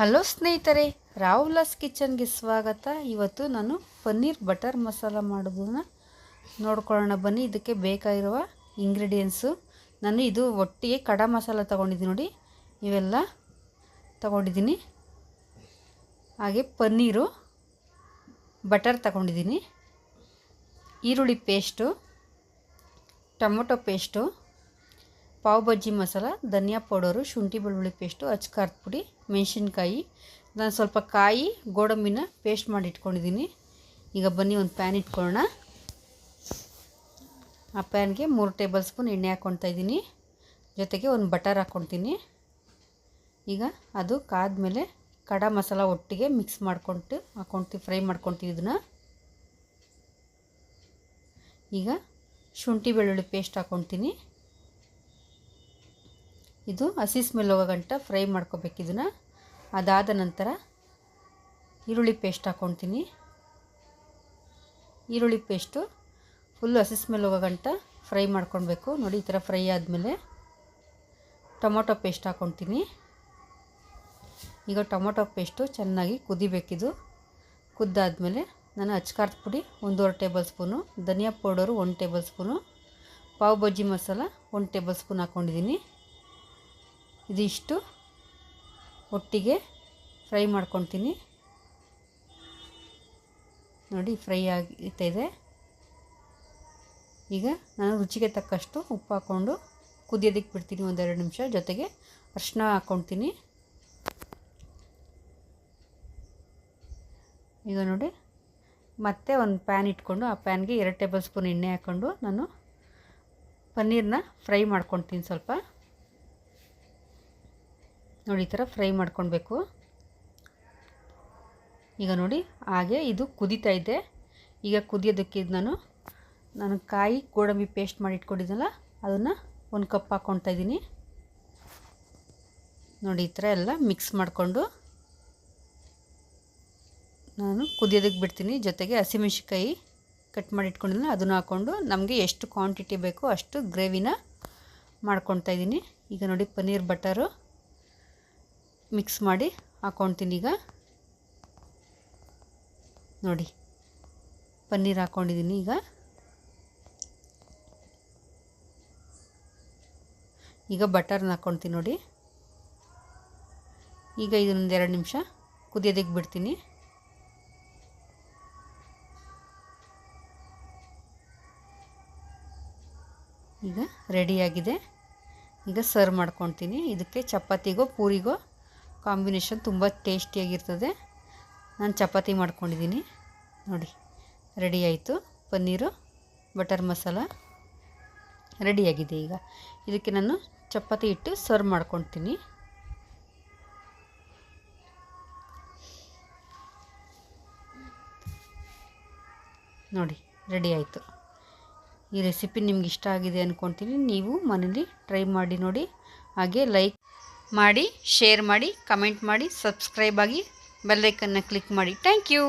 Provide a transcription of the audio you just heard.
Hello ಸ್ನೇಹಿತರೆ ರಾಹುಲಾಸ್ ಕಿಚನ್ಗೆ ಸ್ವಾಗತ. ಇವತ್ತು ನಾನು ಪನ್ನೀರ್ ಬಟರ್ ಮಸಾಲ ಮಾಡೋದನ್ನ ನೋಡ್ಕೊಳ್ಳೋಣ ಬನ್ನಿ. ಇದಕ್ಕೆ ಬೇಕಾಗಿರುವ ಇಂಗ್ರೀಡಿಯೆಂಟ್ಸು ನಾನು ಇದು ಒಟ್ಟಿಗೆ ಕಡ ಮಸಾಲ ತೊಗೊಂಡಿದ್ದೀನಿ ನೋಡಿ. ಇವೆಲ್ಲ ತಗೊಂಡಿದ್ದೀನಿ. ಹಾಗೆ ಪನ್ನೀರು, ಬಟರ್ ತಗೊಂಡಿದ್ದೀನಿ. ಈರುಳ್ಳಿ paste tomato paste pav bhaji masala, ಧನಿಯಾ ಪೌಡರು, ಶುಂಠಿ ಬೆಳ್ಳುಳ್ಳಿ ಪೇಸ್ಟು, ಅಚ್ಕಾರದ ಪುಡಿ, ಮೆಣಸಿನ್ಕಾಯಿ. ನಾನು ಸ್ವಲ್ಪ ಕಾಯಿ, ಗೋಡಂಬಿನ ಪೇಸ್ಟ್ ಮಾಡಿ ಇಟ್ಕೊಂಡಿದ್ದೀನಿ. ಈಗ ಬನ್ನಿ ಒಂದು ಪ್ಯಾನ್ ಇಟ್ಕೊಳ್ಳೋಣ. ಆ ಪ್ಯಾನ್ಗೆ ಮೂರು ಟೇಬಲ್ ಸ್ಪೂನ್ ಎಣ್ಣೆ ಹಾಕ್ಕೊಳ್ತಾ ಇದ್ದೀನಿ. ಜೊತೆಗೆ ಒಂದು ಬಟರ್ ಹಾಕ್ಕೊಳ್ತೀನಿ. ಈಗ ಅದು ಕಾದ್ಮೇಲೆ ಕಡ ಮಸಾಲ ಒಟ್ಟಿಗೆ ಮಿಕ್ಸ್ ಮಾಡ್ಕೊಂಡು ಹಾಕ್ಕೊಳ್ತೀವಿ ಫ್ರೈ ಮಾಡ್ಕೊತೀವಿ ಇದನ್ನು. ಈಗ ಶುಂಠಿ ಬೆಳ್ಳುಳ್ಳಿ ಪೇಸ್ಟ್ ಹಾಕ್ಕೊಳ್ತೀನಿ. ಇದು ಹಸಿ ಸ್ಮೆಲ್ ಹೋಗೋ ಗಂಟ ಫ್ರೈ ಮಾಡ್ಕೋಬೇಕು ಇದನ್ನು. ಅದಾದ ನಂತರ ಈರುಳ್ಳಿ ಪೇಸ್ಟ್ ಹಾಕ್ಕೊತೀನಿ ಈರುಳ್ಳಿ ಪೇಸ್ಟು ಫುಲ್ ಹಸಿ ಸ್ಮೆಲ್ ಹೋಗೋ ಗಂಟ ಫ್ರೈ ಮಾಡ್ಕೊಳ್ಬೇಕು. ನೋಡಿ, ಈ ಥರ ಫ್ರೈ ಆದಮೇಲೆ ಟೊಮೊಟೊ ಪೇಸ್ಟ್ ಹಾಕ್ಕೊಳ್ತೀನಿ ಈಗ ಟೊಮೊಟೊ ಪೇಸ್ಟು ಚೆನ್ನಾಗಿ ಕುದಿಬೇಕಿದು. ಕುದ್ದಾದಮೇಲೆ ನಾನು ಅಚ್ಕಾರದ ಪುಡಿ ಒಂದೂವರೆ ಟೇಬಲ್ ಸ್ಪೂನು, ಧನಿಯಾ ಪೌಡರು ಒಂದು ಟೇಬಲ್ ಸ್ಪೂನು, ಪಾವ್ ಬಜ್ಜಿ ಮಸಾಲ ಒಂದು ಟೇಬಲ್ ಸ್ಪೂನ್ ಹಾಕ್ಕೊಂಡಿದ್ದೀನಿ ಇದಿಷ್ಟು ಒಟ್ಟಿಗೆ ಫ್ರೈ ಮಾಡ್ಕೊತೀನಿ ನೋಡಿ, ಫ್ರೈ ಆಗಿದೆ ಈಗ ನಾನು ರುಚಿಗೆ ತಕ್ಕಷ್ಟು ಉಪ್ಪು ಹಾಕ್ಕೊಂಡು ಕುದಿಯೋದಕ್ಕೆ ಬಿಡ್ತೀನಿ ಒಂದೆರಡು ನಿಮಿಷ. ಜೊತೆಗೆ ಅರಿಶಿನ ಹಾಕ್ಕೊಳ್ತೀನಿ. ಈಗ ನೋಡಿ, ಮತ್ತೆ ಒಂದು ಪ್ಯಾನ್ ಇಟ್ಕೊಂಡು ಆ ಪ್ಯಾನ್ಗೆ ಎರಡು ಟೇಬಲ್ ಸ್ಪೂನ್ ಎಣ್ಣೆ ಹಾಕ್ಕೊಂಡು ನಾನು ಪನ್ನೀರನ್ನ ಫ್ರೈ ಮಾಡ್ಕೊತೀನಿ ಸ್ವಲ್ಪ. ನೋಡಿ, ಈ ಥರ ಫ್ರೈ ಮಾಡ್ಕೊಳ್ಬೇಕು. ಈಗ ನೋಡಿ, ಹಾಗೆ ಇದು ಕುದೀತಾ ಇದೆ. ಈಗ ಕುದಿಯೋದಕ್ಕೆ ನಾನು ನಾನು ಕಾಯಿ ಗೋಡಂಬಿ ಪೇಸ್ಟ್ ಮಾಡಿ ಇಟ್ಕೊಂಡಿದ್ದಲ್ಲ ಅದನ್ನು ಒಂದು ಕಪ್ ಹಾಕ್ಕೊಳ್ತಾ ಇದ್ದೀನಿ. ನೋಡಿ, ಈ ಥರ ಎಲ್ಲ ಮಿಕ್ಸ್ ಮಾಡಿಕೊಂಡು ನಾನು ಕುದಿಯೋದಕ್ಕೆ ಬಿಡ್ತೀನಿ. ಜೊತೆಗೆ ಹಸಿಮೆಣ್ಸಿಕಾಯಿ ಕಟ್ ಮಾಡಿ ಅದನ್ನು ಹಾಕ್ಕೊಂಡು ನಮಗೆ ಎಷ್ಟು ಕ್ವಾಂಟಿಟಿ ಬೇಕೋ ಅಷ್ಟು ಗ್ರೇವಿನ ಮಾಡ್ಕೊಳ್ತಾ ಇದ್ದೀನಿ. ಈಗ ನೋಡಿ, ಪನ್ನೀರ್ ಬಟರು. ಮಿಕ್ಸ್ ಮಾಡಿ ಹಾಕ್ಕೊಳ್ತೀನಿ ಈಗ. ನೋಡಿ, ಪನ್ನೀರ್ ಹಾಕ್ಕೊಂಡಿದ್ದೀನಿ ಈಗ. ಈಗ ಬಟರ್ನ ಹಾಕ್ಕೊಳ್ತೀನಿ ನೋಡಿ. ಈಗ ಇದನ್ನೊಂದು ಎರಡು ನಿಮಿಷ ಕುದಿಯೋದಕ್ಕೆ ಬಿಡ್ತೀನಿ. ಈಗ ರೆಡಿಯಾಗಿದೆ ಈಗ ಸರ್ವ್ ಮಾಡ್ಕೊತೀನಿ ಇದಕ್ಕೆ ಚಪಾತಿಗೋ, ಪೂರಿಗೋ ಕಾಂಬಿನೇಷನ್ ತುಂಬ ಟೇಸ್ಟಿಯಾಗಿರ್ತದೆ. ನಾನು ಚಪಾತಿ ಮಾಡ್ಕೊಂಡಿದ್ದೀನಿ. ನೋಡಿ, ರೆಡಿ ಆಯಿತು. ಪನ್ನೀರು, ಬಟರ್ ಮಸಾಲ ರೆಡಿಯಾಗಿದೆ ಈಗ. ಇದಕ್ಕೆ ನಾನು ಚಪಾತಿ ಇಟ್ಟು ಸರ್ವ್ ಮಾಡ್ಕೊತೀನಿ ನೋಡಿ, ರೆಡಿ ಆಯಿತು. ಈ ರೆಸಿಪಿ ನಿಮ್ಗೆ ಇಷ್ಟ ಆಗಿದೆ ಅಂದ್ಕೊತೀನಿ ನೀವು ಮನೇಲಿ ಟ್ರೈ ಮಾಡಿ ನೋಡಿ. ಹಾಗೆ ಲೈಕ್ ಮಾಡಿ ಶೇರ್ ಮಾಡಿ ಕಮೆಂಟ್ ಮಾಡಿ ಸಬ್ಸ್ಕ್ರೈಬ್ ಆಗಿ ಬೆಲ್ಲೈಕನ್ನ ಕ್ಲಿಕ್ ಮಾಡಿ. Thank you